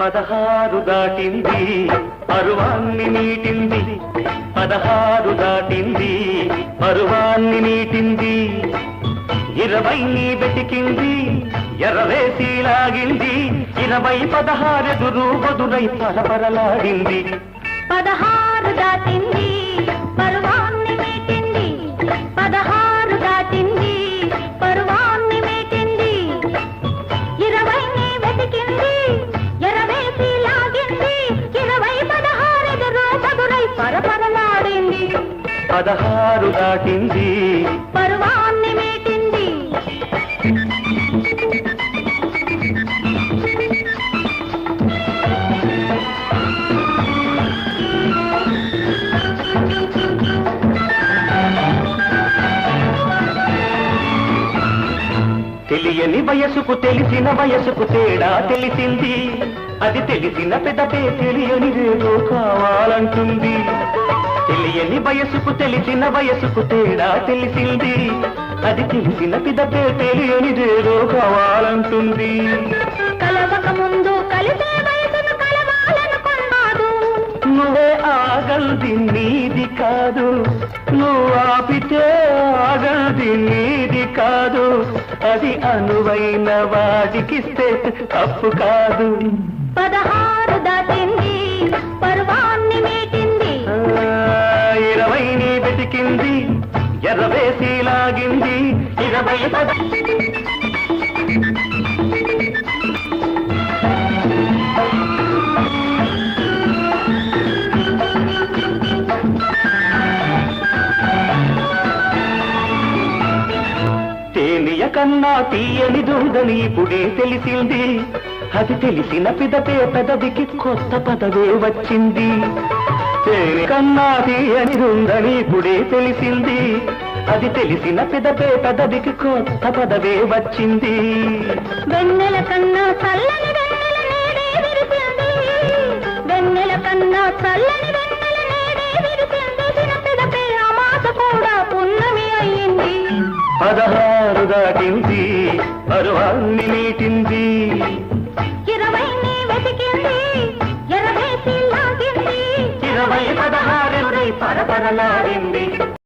పదహారు దాటింది పరువాన్ని నీటింది. పదహారు దాటింది పరువాన్ని నీటింది. ఇరవై నీ వెతికింది ఎర్రవేసి లాగింది ఇరవై పదహారెదురు బదురై పరపరలాడింది పదహారు దాటింది పరపరలాడింది. పదహారు దాటింది. పరువాన్ని మీటింది. తెలియని వయసుకు తెలిసిన వయసుకు తేడా తెలిసింది. అది తెలిసిన పెదపే తెలియనిదేదో కావాలంటుంది. తెలియని వయసుకు తెలిసిన వయసుకు తేడా తెలిసింది. అది తెలిసిన పిదపే తెలియనిదేదో కావాలంటుంది కలవక ముందు కలిసే వయసును కలవాలనుకున్నాడు నువ్వే ఆగల్ది నీది కాదు. నువ్వు ఆపితే ఆగల్ది నీది కాదు. అది అనువైన వాడికిస్తే తప్పు కాదు. పదహారు దాటింది ఎర్రవేసిలాగింది. ఇరవై పద తేనియ కన్నా తీయని దూదని ఇప్పుడే తెలిసింది. అది తెలిసిన పిదపే పెదవికి కొత్త పదవే వచ్చింది. తేనె కన్నా తీయని ఉందని ఇప్పుడే తెలిసింది. అది తెలిసిన పిదపే పెదవికి కొత్త పదవే వచ్చింది. వెన్నెల కన్నా చల్లని వెన్నెల కన్నా చల్లని పదహారు దాటింది పరువాన్ని నీటింది. ఇరవై నీ వెతికింది. ఇరవై పదహారు పరపరలాడింది.